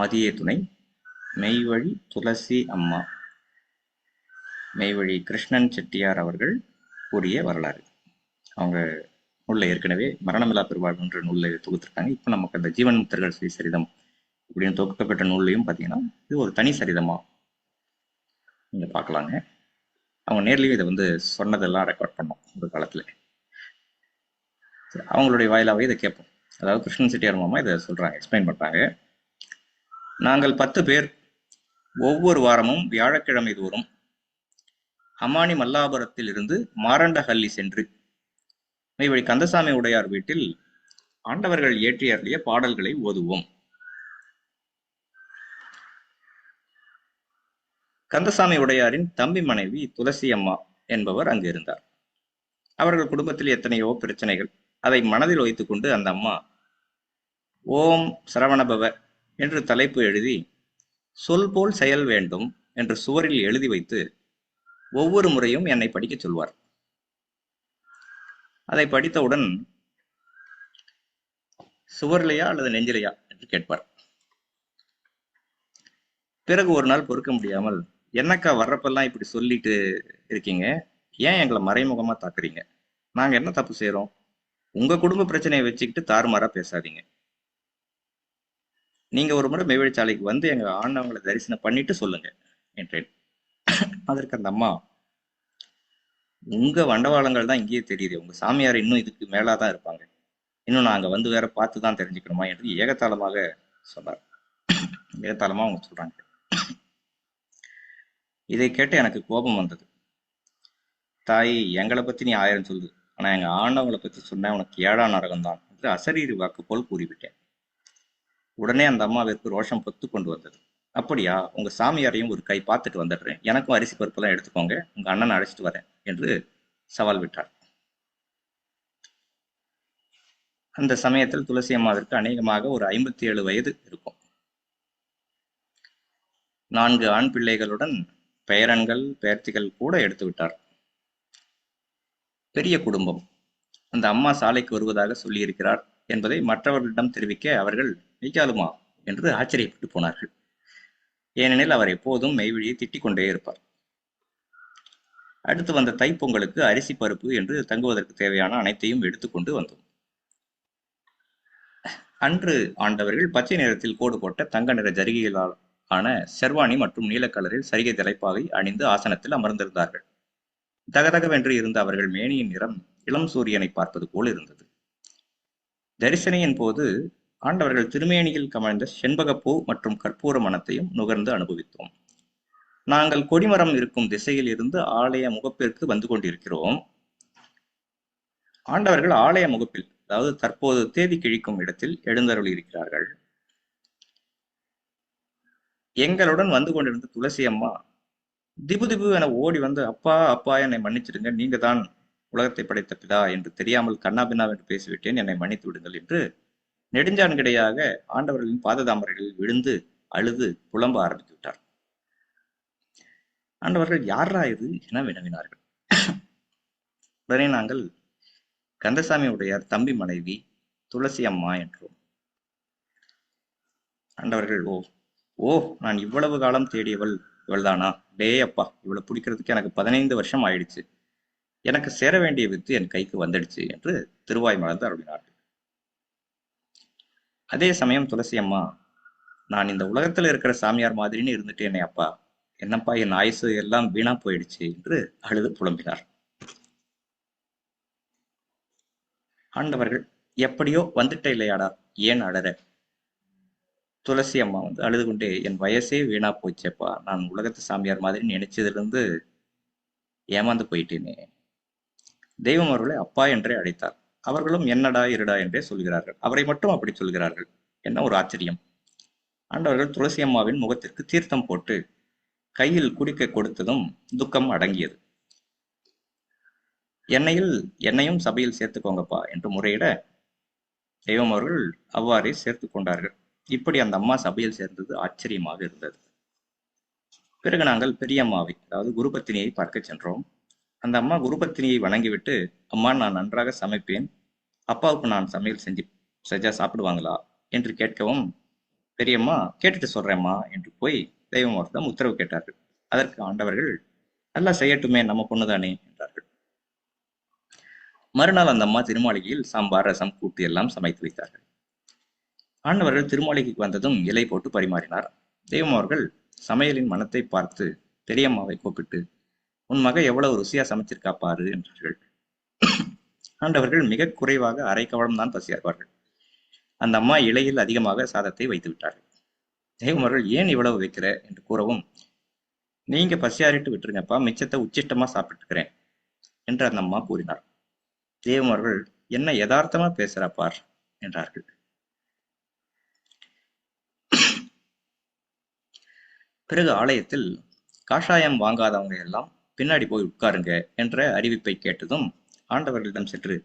ஆதிய துணை மெய்வழி துளசி அம்மா. மெய்வழி கிருஷ்ணன் செட்டியார் அவர்கள் கூறிய வரலாறு. அவங்க நூலில் ஏற்கனவே மரணமில்லா பெருவாழ் என்ற நூலில் தொகுத்திருக்காங்க. இப்போ நமக்கு அந்த ஜீவன் முத்தர்கள் ஸ்ரீ சரிதம் இப்படின்னு தொகுக்கப்பட்ட நூல்லையும் பார்த்தீங்கன்னா இது ஒரு தனி சரிதமா நீங்கள் பார்க்கலாங்க அவங்க நேர்லயும் இதை வந்து சொன்னதெல்லாம் ரெக்கார்ட் பண்ணோம் ஒரு காலத்தில். அவங்களுடைய வாயிலாவே இதை கேட்போம். அதாவது கிருஷ்ணன் செட்டியார் மாமா இதை சொல்றாங்க எக்ஸ்பிளைன் பண்றாங்க. நாங்கள் பத்து பேர் ஒவ்வொரு வாரமும் வியாழக்கிழமை தோறும் அமானி மல்லாபுரத்தில் இருந்து மாரண்டஹள்ளி சென்று மெய்வழி கந்தசாமி உடையார் வீட்டில் ஆண்டவர்கள் இயற்றி அருளிய பாடல்களை ஓதுவோம். கந்தசாமி உடையாரின் தம்பி மனைவி துளசி அம்மா என்பவர் அங்கு இருந்தார். அவர்கள் குடும்பத்தில் எத்தனையோ பிரச்சனைகள். அதை மனதில் வைத்துக்கொண்டு அந்த அம்மா ஓம் சரவணபவ என்று தலைப்பு எழுதி சொல் போல் செயல் வேண்டும் என்று சுவரில் எழுதி வைத்து ஒவ்வொரு முறையும் என்னை படிக்கச் சொல்வார். அதை படித்தவுடன் சுவர்லையா அல்லது நெஞ்சிலையா? என்று கேட்பார். பிறகு ஒரு நாள் பொறுக்க முடியாமல் என்னக்கா வர்றப்பெல்லாம் இப்படி சொல்லிட்டு இருக்கீங்க? ஏன் எங்களை மறைமுகமா தாக்குறீங்க? நாங்க என்ன தப்பு செய்யறோம் உங்க குடும்ப பிரச்சனையை வச்சுக்கிட்டு தாறுமாறா பேசாதீங்க. நீங்க ஒரு முறை மெய்வழிச்சாலைக்கு வந்து எங்க ஆண்டவங்களை தரிசனம் பண்ணிட்டு சொல்லுங்க என்றேன். அதற்கு அந்த அம்மா உங்க வண்டவாளங்கள் தான் இங்கேயே தெரியுது உங்க சாமியார் இன்னும் இதுக்கு மேலாதான் இருப்பாங்க. இன்னும் நாங்க வந்து வேற பார்த்து தான் தெரிஞ்சுக்கணுமா? என்று ஏகத்தாளமாக சொன்னார். ஏகத்தாளமா அவங்க சொல்றாங்க. இதை கேட்டு எனக்கு கோபம் வந்தது. தாய் எங்களை பத்தி நீ ஆயிரம் சொல்லு. ஆனா எங்க ஆண்டவங்களை பத்தி சொன்ன உனக்கு ஏழாம் நரகம் தான் என்று அசரீரி வாக்கு போல் கூறிவிட்டேன். உடனே அந்த அம்மாவிற்கு ரோஷம் பொத்து கொண்டு வந்தது. அப்படியா உங்க சாமியாரையும் ஒரு கை பார்த்துட்டு வந்துடுறேன். எனக்கும் அரிசி பருப்பெல்லாம் எடுத்துக்கோங்க. உங்க அண்ணனை அழைச்சிட்டு வரேன் என்று சவால் விட்டார். அந்த சமயத்தில் துளசி அம்மாவிற்கு அநேகமாக ஒரு ஐம்பத்தி ஏழு வயது இருக்கும். நான்கு ஆண் பிள்ளைகளுடன் பெயரன்கள் பெயர்த்திகள் கூட எடுத்து விட்டார். பெரிய குடும்பம். அந்த அம்மா சாலைக்கு வருவதாக சொல்லியிருக்கிறார். என்பதை மற்றவர்களிடம் தெரிவிக்க அவர்கள் மெய்க்காலுமா என்று ஆச்சரியப்பட்டு போனார்கள். ஏனெனில் அவர் எப்போதும் மெய்வழியை திட்டிக் கொண்டே இருப்பார். அடுத்து வந்த தைப்பொங்கலுக்கு அரிசி பருப்பு என்று தங்குவதற்கு தேவையான அனைத்தையும் எடுத்துக்கொண்டு வந்தோம். அன்று ஆண்டவர்கள் பச்சை நிறத்தில் கோடு போட்ட தங்க நிற ஜரிகைகளால் ஆன செர்வானி மற்றும் நீலக்கலரில் கலரில் சரிகை தலைப்பாகை அணிந்து ஆசனத்தில் அமர்ந்திருந்தார்கள். தகதகவென்று இருந்த அவர்கள் மேனியின் நிறம் இளம் சூரியனை பார்ப்பது போல் இருந்தது. தரிசனையின் போது ஆண்டவர்கள் திருமேனியில் கமழ்ந்த செண்பகப்பூ மற்றும் கற்பூர மனத்தையும் நுகர்ந்து அனுபவித்தோம். நாங்கள் கொடிமரம் இருக்கும் திசையில் இருந்து ஆலய முகப்பிற்கு வந்து கொண்டிருக்கிறோம். ஆண்டவர்கள் ஆலய முகப்பில் அதாவது தற்போது தேதி கிழிக்கும் இடத்தில் எழுந்தருள் இருக்கிறார்கள். எங்களுடன் வந்து கொண்டிருந்த துளசி அம்மா திபு திபு என ஓடி வந்து அப்பா அப்பா என்னை மன்னிச்சிடுங்க நீங்க தான் உலகத்தை படைத்த பிதா என்று தெரியாமல் கண்ணாபின்னா என்று பேசிவிட்டேன். என்னை மன்னித்து விடுங்கள் என்று நெடுஞ்சான்கிடையாக ஆண்டவர்களின் பாததாமரைகளில் விழுந்து அழுது புலம்ப ஆரம்பித்து விட்டார். ஆண்டவர்கள் யாரா இது என வினவினார்கள். உடனே நாங்கள் கந்தசாமி உடையார் தம்பி மனைவி துளசி அம்மா என்றோம். ஆண்டவர்கள் ஓ ஓ நான் இவ்வளவு காலம் தேடியவள் இவள்தானா? டே அப்பா இவளை பிடிக்கிறதுக்கு எனக்கு பதினைந்து வருஷம் ஆயிடுச்சு. எனக்கு சேர வேண்டிய வித்து என் கைக்கு வந்துடுச்சு என்று திருவாய் மலர்ந்து அருளினார்கள் அதே சமயம் துளசி அம்மா நான் இந்த உலகத்துல இருக்கிற சாமியார் மாதிரின்னு இருந்துட்டேனே அப்பா. என்னப்பா என் ஆயுசு எல்லாம் வீணா போயிடுச்சு என்று அழுது புலம்பினார். ஆண்டவர்கள் எப்படியோ வந்துட்ட இல்லையாடா ஏன் அழற? துளசி அம்மா வந்து அழுது கொண்டே என் வயசே வீணா போச்சேப்பா நான் உலகத்து சாமியார் மாதிரி நினைச்சதிலிருந்து ஏமாந்து போயிட்டேனே. தெய்வம் அவர்களை அப்பா என்றே அழைத்தார். அவர்களும் என்னடா இருடா என்றே சொல்கிறார்கள். அவரை மட்டும் அப்படி சொல்கிறார்கள் என்ன ஒரு ஆச்சரியம். ஆண்டவர்கள் துளசி அம்மாவின் முகத்திற்கு தீர்த்தம் போட்டு கையில் குடிக்க கொடுத்ததும் துக்கம் அடங்கியது. என்னையில் என்னையும் சபையில் சேர்த்துக்கோங்கப்பா என்று முறையிட தெய்வம் அவர்கள் அவ்வாறே சேர்த்து கொண்டார்கள். இப்படி அந்த அம்மா சபையில் சேர்ந்தது ஆச்சரியமாக இருந்தது. பிறகு நாங்கள் பெரியம்மாவை அதாவது குருபத்தினியை பார்க்க சென்றோம். அந்த அம்மா குருபத்தினியை வணங்கிவிட்டு அம்மா நான் நன்றாக சமைப்பேன். அப்பாவுக்கு நான் சமையல் செஞ்சு செஞ்சா சாப்பிடுவாங்களா? என்று கேட்கவும் பெரியம்மா கேட்டுட்டு சொல்றேம்மா என்று போய் தெய்வமோரிடம் உத்தரவு கேட்டார்கள். அதற்கு ஆண்டவர்கள் நல்லா செய்யட்டுமே நம்ம பொண்ணுதானே என்றார்கள். மறுநாள் அந்த அம்மா திருமாளிகையில் சாம்பார் ரசம் கூட்டு எல்லாம் சமைத்து வைத்தார்கள். ஆண்டவர்கள் திருமாளிகைக்கு வந்ததும் இலை போட்டு பரிமாறினார். தெய்வம் அவர்கள் சமையலின் மனத்தை பார்த்து பெரியம்மாவை கூப்பிட்டு உன் மக எவ்வளவு ருசியா சமைச்சிருக்கா பாரு என்றார்கள். ஆண்டவர்கள் மிக குறைவாக அரை கவலம் தான் பசியார்வார்கள் அந்த அம்மா இலையில் அதிகமாக சாதத்தை வைத்து விட்டார்கள். தெய்வம் ஏன் இவ்வளவு வைக்கிற? என்று கூறவும் நீங்க பசியாரிட்டு விட்டுருங்கப்பா மிச்சத்தை உச்சிஷ்டமா சாப்பிட்டுக்கிறேன் என்று அந்த அம்மா கூறினார். தெய்வம் அவர்கள் என்ன யதார்த்தமா பேசுறா பார் என்றார்கள். பிறகு ஆலயத்தில் காஷாயம் வாங்காதவங்க எல்லாம் பின்னாடி போய் உட்காருங்க என்ற அறிவிப்பை கேட்டதும் ஆண்டவர்களிடம் சென்று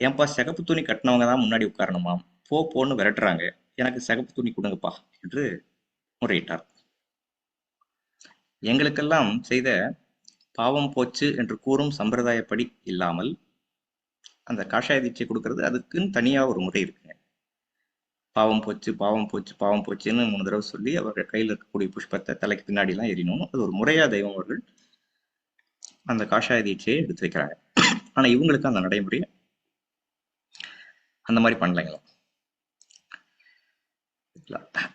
ஏன்பா சிகப்பு துணி கட்டினவங்க தான் முன்னாடி உட்காரணுமாம்? போ போன்னு விரட்டுறாங்க. எனக்கு சிகப்பு துணி கொடுங்கப்பா என்று முறையிட்டார். எங்களுக்கெல்லாம் செய்த பாவம் போச்சு என்று கூறும் சம்பிரதாயப்படி இல்லாமல் அந்த காஷாய தீட்சை கொடுக்கறது அதுக்குன்னு தனியாக ஒரு முறை இருக்குங்க. பாவம் போச்சு பாவம் போச்சு பாவம் போச்சுன்னு மூணு தடவை சொல்லி அவர் கையில் இருக்கக்கூடிய புஷ்பத்தை தலைக்கு பின்னாடி எல்லாம் அது ஒரு முறையா தெய்வம் அவர்கள் அந்த காஷாய தீட்சையை எடுத்து வைக்கிறாங்க ஆனா இவங்களுக்கு அந்த நடைமுறை அந்த மாதிரி பண்ணலைங்களா?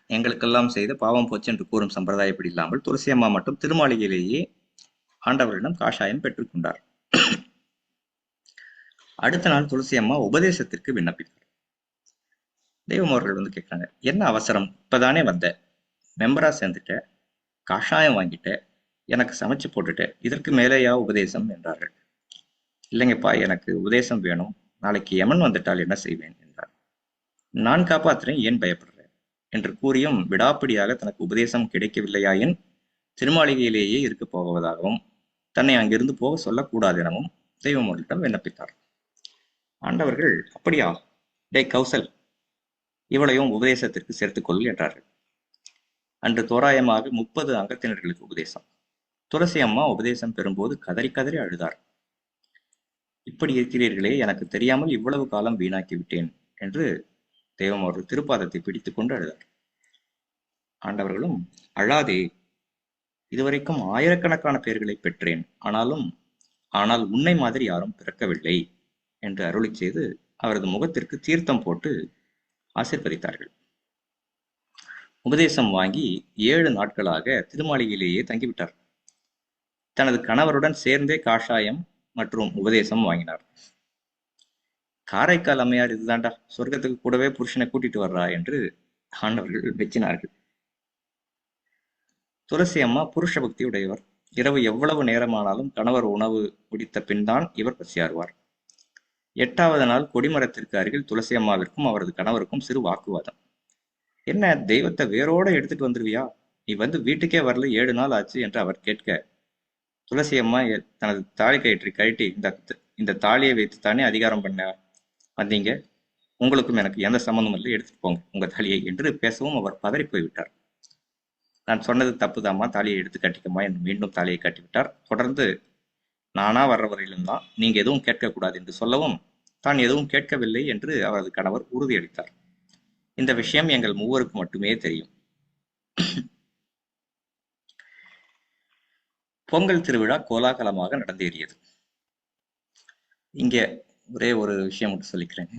எங்களுக்கெல்லாம் செய்த பாவம் போச்சு என்று கூறும் சம்பிரதாயப்படி இல்லாமல் துளசி அம்மா மட்டும் திருமாளிகையிலேயே ஆண்டவரிடம் காஷாயம் பெற்றுக்கொண்டார் அடுத்த நாள் துளசி அம்மா உபதேசத்திற்கு விண்ணப்பித்தார். தெய்வம் அவர்கள் வந்து கேட்கிறாங்க என்ன அவசரம்? இப்பதானே வந்த. மெம்பரா சேர்ந்துட்ட. காஷாயம் வாங்கிட்ட. எனக்கு சமைச்சு போட்டுட்டேன் இதற்கு மேலேயா உபதேசம் என்றார்கள். இல்லைங்கப்பா எனக்கு உபதேசம் வேணும். நாளைக்கு யமன் வந்துட்டால் என்ன செய்வேன் என்றார். நான் காப்பாத்துறேன் ஏன் பயப்படுறேன்? என்று கூறியும் விடாப்பிடியாக தனக்கு உபதேசம் கிடைக்கவில்லையாயின் திருமாளிகையிலேயே இருக்க போவதாகவும் தன்னை அங்கிருந்து போக சொல்லக்கூடாது எனவும் தெய்வமோரிடம் விண்ணப்பித்தார். ஆண்டவர்கள் அப்படியா? டே கௌசல் இவளையும் உபதேசத்திற்கு சேர்த்துக்கொள் என்றார்கள். அன்று தோராயமாக முப்பது அங்கத்தினர்களுக்கு உபதேசம். துளசி அம்மா உபதேசம் பெறும்போது கதறி கதறி அழுதார் இப்படி இருக்கிறீர்களே எனக்கு தெரியாமல் இவ்வளவு காலம் வீணாக்கி விட்டேன் என்று தெய்வம் அவர்கள் திருப்பாதத்தை பிடித்து கொண்டு அழுதார். ஆண்டவர்களும் அழாதே இதுவரைக்கும் ஆயிரக்கணக்கான பெயர்களை பெற்றேன். ஆனாலும் ஆனால் உன்னை மாதிரி யாரும் பிறக்கவில்லை என்று அருளி செய்து அவரது முகத்திற்கு தீர்த்தம் போட்டு ஆசிர்வதித்தார்கள். உபதேசம் வாங்கி ஏழு நாட்களாக திருமாளிகையிலேயே தங்கிவிட்டார் தனது கணவருடன் சேர்ந்தே காஷாயம் மற்றும் உபதேசம் வாங்கினார். காரைக்கால் அம்மையார் இதுதான்டா சொர்க்கத்துக்கு கூடவே புருஷனை கூட்டிட்டு வர்றா என்று ஆண்டவர்கள் வெச்சினார்கள். துளசி அம்மா புருஷ பக்தி உடையவர். இரவு எவ்வளவு நேரமானாலும் கணவர் உணவு முடித்த பின் தான் இவர் பசியாறுவார். எட்டாவது நாள் கொடிமரத்திற்கு அருகில் துளசி அம்மாவிற்கும் அவரது கணவருக்கும் சிறு வாக்குவாதம். என்ன தெய்வத்தை வேரோட எடுத்துட்டு வந்துருவியா? நீ வந்து வீட்டுக்கே வரல ஏழு நாள் ஆச்சு என்று அவர் கேட்க துளசி அம்மா தனது தாலி கயிற்றை கழட்டி இந்த இந்த தாலியை வைத்து தானே அதிகாரம் பண்ண வந்தீங்க. உங்களுக்கும் எனக்கு எந்த சம்மந்தமும் இல்லை. எடுத்துட்டு போங்க. உங்க தாலியை என்று பேசவும் அவர் பதறி போய்விட்டார் நான் சொன்னது தப்புதாம்மா. தாலியை எடுத்து கட்டிக்கம்மா என்று மீண்டும் தாலியை கட்டிவிட்டார். தொடர்ந்து நானா வர்ற வரையிலும் தான் நீங்க எதுவும் கேட்கக்கூடாது என்று சொல்லவும் தான் எதுவும் கேட்கவில்லை என்று அவரது கணவர் உறுதியளித்தார். இந்த விஷயம் எங்கள் மூவருக்கு மட்டுமே தெரியும். பொங்கல் திருவிழா கோலாகலமாக நடந்தேறியது. இங்க ஒரே ஒரு விஷயம் மட்டும் சொல்லிக்கிறேங்க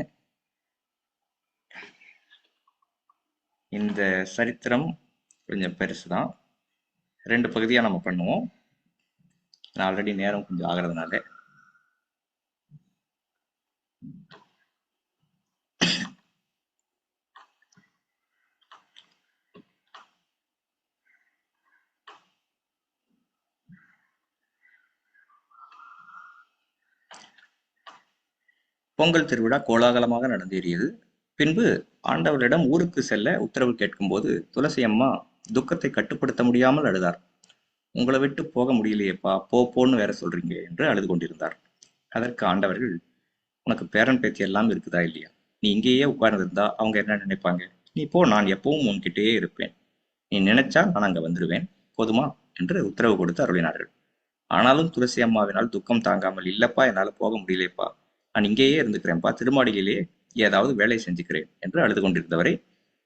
இந்த சரித்திரம் கொஞ்சம் பெருசுதான். ரெண்டு பகுதியா நம்ம பண்ணுவோம். ஆல்ரெடி நேரம் கொஞ்சம் ஆகிறதுனால. பொங்கல் திருவிழா கோலாகலமாக நடந்தேறியது. பின்பு ஆண்டவரிடம் ஊருக்கு செல்ல உத்தரவு கேட்கும்போது துளசி அம்மா துக்கத்தை கட்டுப்படுத்த முடியாமல் அழுதார். உங்களை விட்டு போக முடியலையேப்பா போ போன்னு வேற சொல்றீங்க என்று அழுது கொண்டிருந்தார். அதற்கு ஆண்டவர்கள் உனக்கு பேரன் பேத்தி எல்லாம் இருக்குதா இல்லையா? நீ இங்கேயே உட்கார்ந்திருந்தா அவங்க என்ன நினைப்பாங்க? நீ போ நான் எப்பவும் உன்கிட்டயே இருப்பேன். நீ நினைச்சா நான் அங்க வந்துடுவேன் போதுமா? என்று உத்தரவு கொடுத்து அருளினார்கள். ஆனாலும் துளசி அம்மாவினால் துக்கம் தாங்காமல் இல்லப்பா என்னால போக முடியலையப்பா. நான் இங்கேயே இருந்துக்கிறேன்ப்பா திருமாடியிலேயே ஏதாவது வேலை செஞ்சுக்கிறேன் என்று அழுது கொண்டிருந்தவரை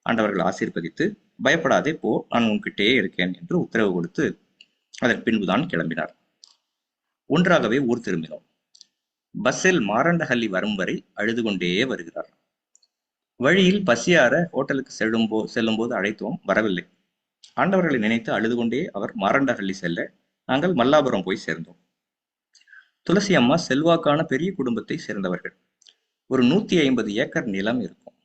ஆண்டவர்கள் ஆசீர்வதித்து பயப்படாதே போ நான் உன்கிட்டயே இருக்கேன் என்று உத்தரவு கொடுத்து அதன் பின்புதான் கிளம்பினார். ஒன்றாகவே ஊர் திரும்பினோம். பஸ்ஸில் மாரண்டஹள்ளி வரும் வரை அழுது கொண்டே வருகிறார். வழியில் பசியார ஹோட்டலுக்கு செல்லும் போ செல்லும் போது அழைத்தோம் வரவில்லை. ஆண்டவர்களை நினைத்து அழுது கொண்டே அவர் மாரண்டஹள்ளி செல்ல நாங்கள் மல்லாபுரம் போய் சேர்ந்தோம். துளசி அம்மா செல்வாக்கான பெரிய குடும்பத்தை சேர்ந்தவர்கள். ஒரு நூத்தி ஐம்பது ஏக்கர் நிலம் இருக்கும்.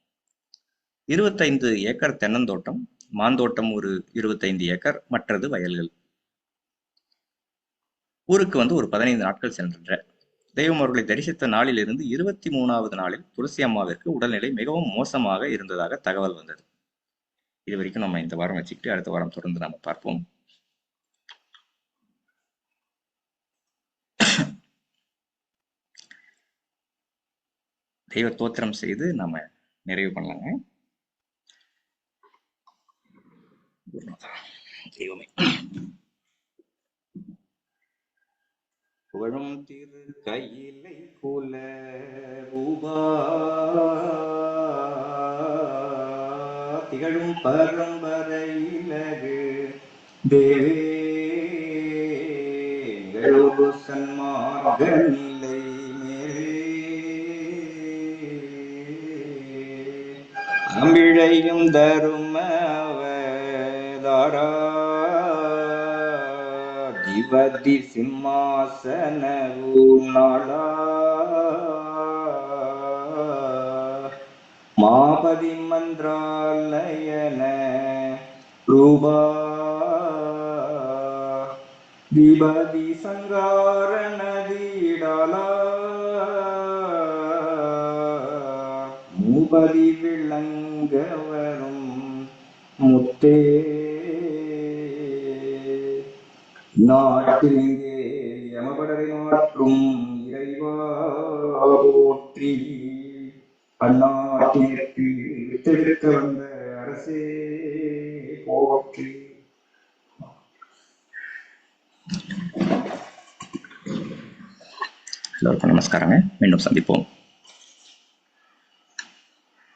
இருபத்தைந்து ஏக்கர் தென்னந்தோட்டம் மாந்தோட்டம் ஒரு இருபத்தைந்து ஏக்கர் மற்றது வயல்கள். ஊருக்கு வந்து ஒரு பதினைந்து நாட்கள் சென்றன்ற. தெய்வம் அவர்களை தரிசித்த நாளிலிருந்து இருபத்தி மூணாவது நாளில் துளசி அம்மாவிற்கு உடல்நிலை மிகவும் மோசமாக இருந்ததாக தகவல் வந்தது. இது வரைக்கும் நம்ம இந்த வாரம் வச்சுக்கிட்டு அடுத்த வாரம் தொடர்ந்து நம்ம பார்ப்போம். தெய்வ தோத்திரம் செய்து நாம நிறைவு பண்ணலாங்க. தெய்வமே. புகழும் திரு கையிலை குல ரூபா திகழும் பரம்பரையிலகு தேவே நிகழொரு அம்பிழையும் தருமவதாரா திவதி சிம்மாசன நாளா மாபதி மந்திராலயன ரூபா திபதி சங்கார நதிடலா நாட்டிலே யமபடரை மாற்றும் இறைவா. போற்றி அந்நாட்டிற்கு தெடுக்க வந்த அரசே. போற்றி. எல்லோருக்கும் நமஸ்காரங்க. மீண்டும் சந்திப்போம்.